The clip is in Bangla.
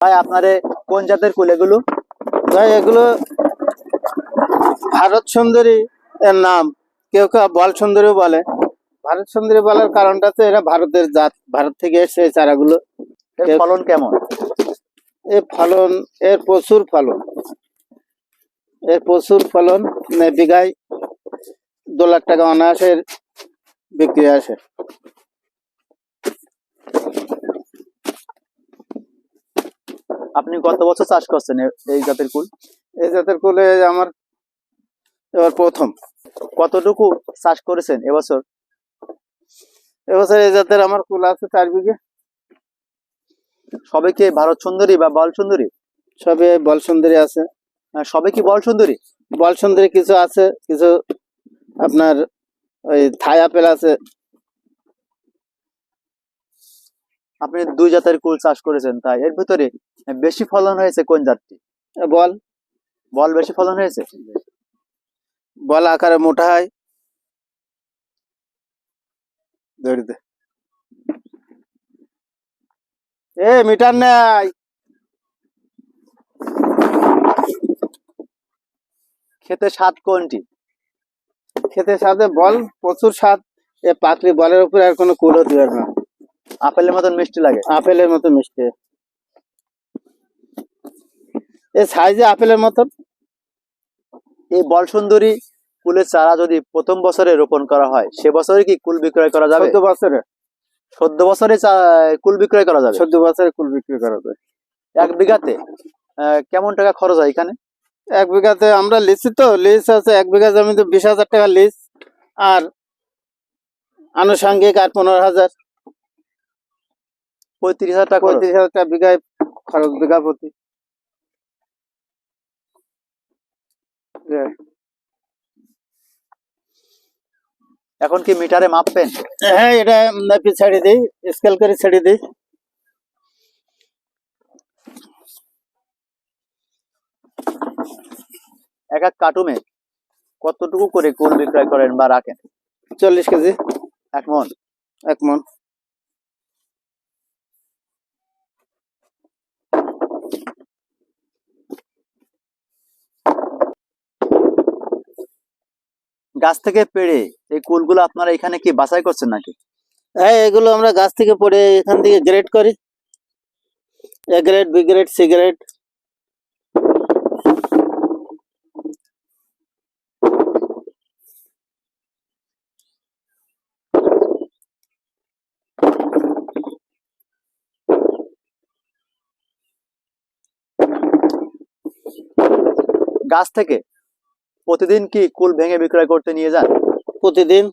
ভাই আপনারে কোন জাতের কুল এগুলো? ভাই এগুলো ভারত সুন্দরী এর নাম। কেউ কেউ বল সুন্দরী বলে। ভারত সুন্দরী বলার কারণটা তো এরা ভারতের জাত। ভারত থেকে এসে এই চারাগুলো। ফলন কেমন? এর ফলন এর প্রচুর ফলন। এর প্রচুর ফলন মানে বিঘায় দু লাখ টাকা অনায়াসের বিক্রি আসে আপনি কত বছর চাষ করছেন এই জাতের কুল? এই জাতের কুলে আমার এবার প্রথম। কতটুকু চাষ করেছেন এবছর? এবছর এই জাতের আমার কুল আছে চার বিঘে। সবে কি ভারত সুন্দরী বা বল সুন্দরী? সবে বল সুন্দরী আছে। সবে কি বল সুন্দরী? বল সুন্দরী কিছু আছে কিছু আপনার ওই থাই আপেল আছে। আপনি দুই জাতের কুল চাষ করেছেন তাই এর ভিতরে বেশি ফলন হয়েছে কোন জাতটি? বল। বল বেশি ফলন হয়েছে? বল আকারে মোটা হয়। এ মিটার নাই। খেতে স্বাদ কোনটি? খেতে স্বাদে বল প্রচুর স্বাদ। এ পাকড়ি বলের উপরে আর কোনো কুলো দিবে না। আপেলের মতন মিষ্টি লাগে। আপেলের মতো মিষ্টি। এ সাইজে আপেলের মতন। এই বল সুন্দরী কুলের চারা যদি প্রথম বছরে রোপণ করা হয় সে বছরে কি কুল বিক্রয় করা যাবে? চোদ্দ বছরে। চোদ্দ বছরে কুল বিক্রয় করা যাবে? চোদ্দ বছরে কুল বিক্রয় করা যায় এক বিঘাতে কেমন টাকা খরচ হয় এখানে? এক বিঘাতে আমরা লিচি তো লিজ আছে এক বিঘা জমিতে বিশ হাজার টাকা লিজ আর আনুষঙ্গিক আর পনেরো হাজার। পঁয়ত্রিশ হাজার টাকা পঁয়ত্রিশ হাজার টাকা বিঘায় খরচ বিঘা প্রতি। এখন কি মিটারে মাপবেন? হ্যাঁ এটা ছেড়ে দিই স্কেল করে ছেড়ে দিই। এক এক কার্টুমে কতটুকু করে কুল বিক্রয় করেন বা রাখেন? চল্লিশ কেজি। এক মন? এক মন। গাছ থেকে পেড়ে এই কুলগুলো আপনারা এখানে কি বাছাই করছেন নাকি? হ্যাঁ এগুলো আমরা গাছ থেকে পড়ে এখান থেকে গ্রেড করি। A grade B grade C grade গাছ থেকে? প্রতিদিন কি কুল ভেঙে বিক্রয় করতে নিয়ে যান প্রতিদিন